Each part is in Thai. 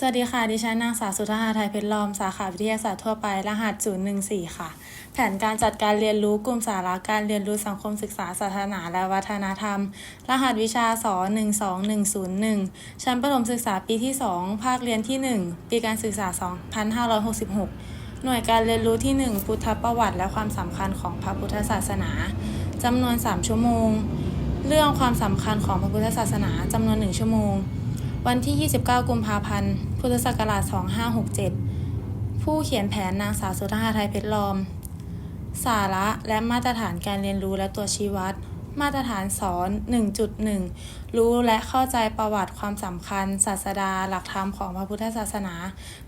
สวัสดีค่ะ ดิฉันนางสาวสุธาไทยเพชรล้อม สาขาวิทยาศาสตร์ทั่วไป รหัส 014 ค่ะ แผนการจัดการเรียนรู้กลุ่มสาระการเรียนรู้สังคมศึกษาศาสนาและวัฒนธรรม รหัสวิชาส12101 ชั้นประถมศึกษาปีที่ 2 ภาคเรียนที่ 1 ปีการศึกษา 2566 หน่วยการเรียนรู้ที่ 1 พุทธประวัติ และความสำคัญของพระพุทธศาสนาจำนวน 3 ชั่วโมง เรื่องความสำคัญของพระพุทธศาสนาจำนวน 1 ชั่วโมง วันที่ 29 กุมภาพันธ์ พุทธศักราช 2567 ผู้เขียนแผนนางสาวสุธาไทยเพชรล้อม สาระและมาตรฐานการเรียนรู้และตัวชี้วัด มาตรฐานสอน 1.1 รู้และเข้าใจประวัติความสำคัญ ศาสดา หลักธรรมของพระพุทธศาสนา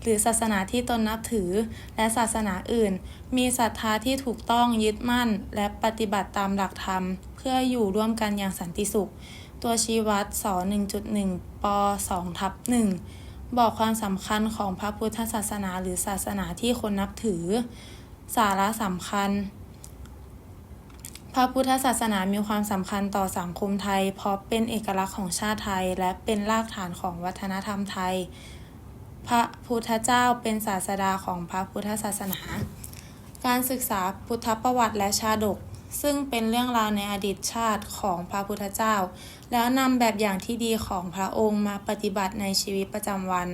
หรือศาสนาที่ตนนับถือ และศาสนาอื่น มีศรัทธาที่ถูกต้องยึดมั่น และปฏิบัติตามหลักธรรม เพื่ออยู่ร่วมกันอย่างสันติสุข ตัวชี้วัดส1.1ป2ทับ1บอกความสำคัญของพระพุทธศาสนาหรือศาสนาที่คนนับถือ สาระสำคัญ พระพุทธศาสนามีความสำคัญต่อสังคมไทย เพราะเป็นเอกลักษณ์ของชาติไทย และเป็นรากฐานของวัฒนธรรมไทย พระพุทธเจ้าเป็นศาสดาของพระพุทธศาสนา การศึกษาพุทธประวัติและชาดก ซึ่งเป็นเรื่องราวในอดีตชาติของพระพุทธเจ้า แล้วนำแบบอย่างที่ดีของพระองค์มาปฏิบัติในชีวิตประจำวัน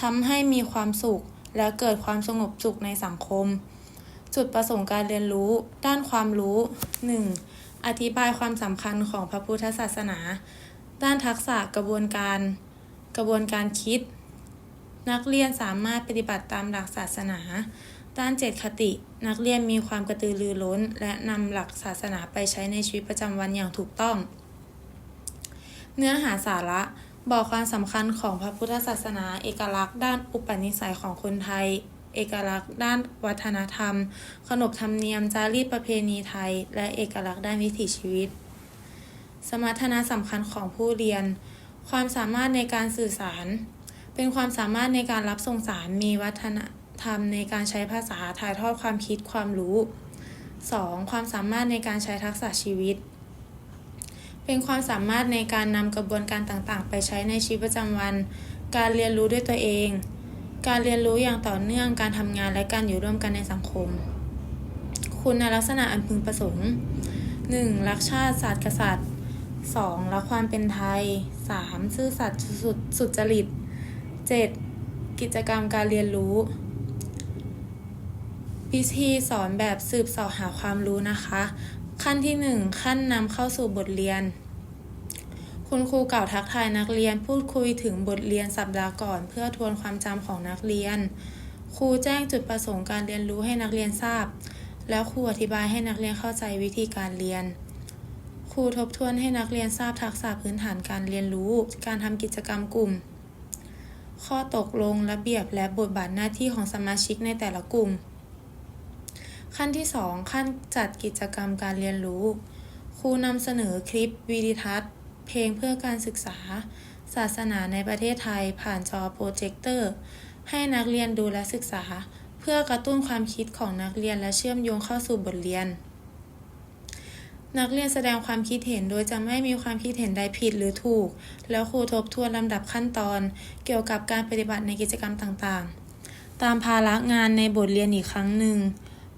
ทำให้มีความสุขและเกิดความสงบสุขในสังคม จุดประสงค์การเรียนรู้ ด้านความรู้ 1. อธิบายความสำคัญของพระพุทธศาสนา ด้านทักษะกระบวนการ กระบวนการคิด นักเรียนสามารถปฏิบัติตามหลักศาสนา ด้านเจตคติ นักเรียนมีความกระตือรือร้น และนำหลักศาสนาไปใช้ในชีวิตประจำวันอย่างถูกต้อง เนื้อหาสาระบอกความสำคัญของพระพุทธศาสนา เอกลักษณ์ด้านอุปนิสัยของคนไทย เอกลักษณ์ด้านวัฒนธรรม ขนบธรรมเนียมจารีตประเพณีไทย และเอกลักษณ์ด้านวิถีชีวิต สมรรถนะสำคัญของผู้เรียน ความสามารถในการสื่อสาร เป็นความสามารถในการรับส่งสารมีวัฒนธรรม ในการใช้ภาษาถ่ายทอดความคิดความรู้ 2. ความสามารถในการใช้ทักษะชีวิต เป็นความสามารถในการนำกระบวนการต่างๆ ไปใช้ในชีวิตประจำวัน การเรียนรู้ด้วยตัวเอง การเรียนรู้อย่างต่อเนื่องการทำงานและการอยู่ร่วมกันในสังคม คุณลักษณะอันพึงประสงค์ 1. รักชาติศาสตร์กษัตริย์ 2. รักความเป็นไทย 3. ซื่อสัตย์สุดสุจริต 7. กิจกรรมการเรียนรู้ วิธีสอนแบบสืบสาะหาความรู้นะคะ ขั้นที่ 1 ขั้นนำเข้าสู่บทเรียน คุณครูกล่าวทักทายนักเรียน พูดคุยถึงบทเรียนสัปดาห์ก่อน เพื่อทวนความจำของนักเรียน ครูแจ้งจุดประสงค์การเรียนรู้ให้นักเรียนทราบ แล้วครูอธิบายให้นักเรียนเข้าใจวิธีการเรียน ครูทบทวนให้นักเรียนทราบทักษะพื้นฐานการเรียนรู้ การทำกิจกรรมกลุ่ม ข้อตกลงระเบียบและบทบาทหน้าที่ของสมาชิกในแต่ละกลุ่ม ขั้นที่ 2 ขั้นจัดกิจกรรมการเรียนรู้ ครูนำเสนอคลิปวิดีทัศน์ เพลงเพื่อการศึกษา ศาสนาในประเทศไทยผ่านจอโปรเจคเตอร์ ให้นักเรียนดูและศึกษา เพื่อกระตุ้นความคิดของนักเรียนและเชื่อมโยงเข้าสู่บทเรียน นักเรียนแสดงความคิดเห็นโดยจะไม่มีความคิดเห็นใดผิดหรือถูก แล้วครูทบทวนลำดับขั้นตอน เกี่ยวกับการปฏิบัติในกิจกรรมต่างๆ ตามภาระงานในบทเรียนอีกครั้งหนึ่ง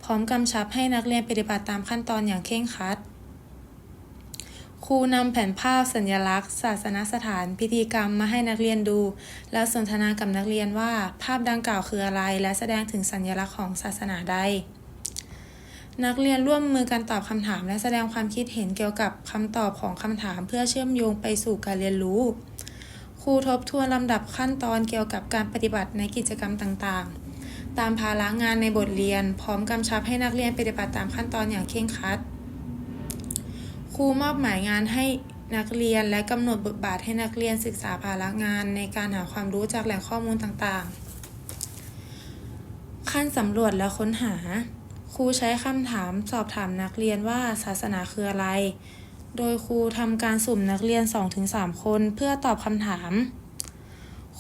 พร้อมกำชับให้นักเรียนปฏิบัติตามขั้นตอนอย่างเคร่งครัด ครูนำแผนภาพสัญลักษณ์ ศาสนสถาน พิธีกรรมมาให้นักเรียนดู แล้วสนทนากับนักเรียนว่าภาพดังกล่าวคืออะไร และแสดงถึงสัญลักษณ์ของศาสนาใดนักเรียนร่วมมือกันตอบคำถาม และแสดงความคิดเห็นเกี่ยวกับคำตอบของคำถาม เพื่อเชื่อมโยงไปสู่การเรียนรู้ ครูทบทวนลำดับขั้นตอนเกี่ยวกับการปฏิบัติในกิจกรรมต่างๆ ตามภาระงานในบทเรียน พร้อมกำชับให้นักเรียนปฏิบัติตามขั้นตอนอย่างเคร่งครัด ครูมอบหมายงานให้นักเรียนและกำหนดบทบาทให้นักเรียนศึกษาภาระงานในการหาความรู้จากแหล่งข้อมูลต่างๆ ขั้นสำรวจและค้นหา ครูใช้คำถามสอบถามนักเรียนว่าศาสนาคืออะไร โดยครูทำการสุ่มนักเรียน 2-3 คนเพื่อตอบคำถาม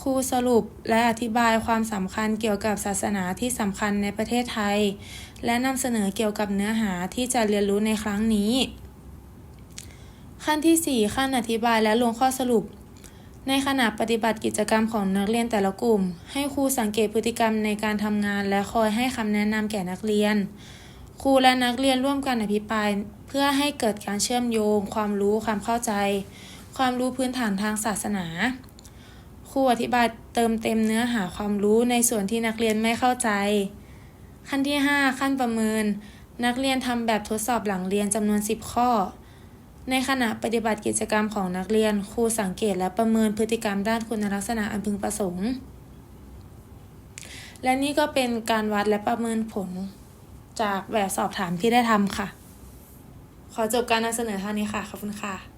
ครูสรุปและอธิบายความสำคัญเกี่ยวกับศาสนาที่สำคัญในประเทศไทย และนำเสนอเกี่ยวกับเนื้อหาที่จะเรียนรู้ในครั้งนี้ ขั้นที่ 4 ขั้นอธิบายและลงข้อสรุป ในขณะปฏิบัติกิจกรรมของนักเรียนแต่ละกลุ่ม ให้ครูสังเกตพฤติกรรมในการทำงานและคอยให้คำแนะนำแก่นักเรียน ครูและนักเรียนร่วมกันอภิปราย เพื่อให้เกิดการเชื่อมโยง ความรู้ความเข้าใจ ความรู้พื้นฐานทางศาสนา ครูอธิบายเติมเต็มเนื้อหาความรู้ในส่วนที่นักเรียนไม่เข้าใจ ขั้นที่ 5 ขั้นประเมิน นักเรียนทำแบบทดสอบหลังเรียนจำนวน 10 ข้อ ในขณะปฏิบัติกิจกรรมของนักเรียนครูสังเกตและประเมินพฤติกรรมด้านคุณลักษณะอันพึงประสงค์ และนี่ก็เป็นการวัดและประเมินผลจากแบบสอบถามที่ได้ทำค่ะ ขอจบการนำเสนอเท่านี้ค่ะ ขอบคุณค่ะ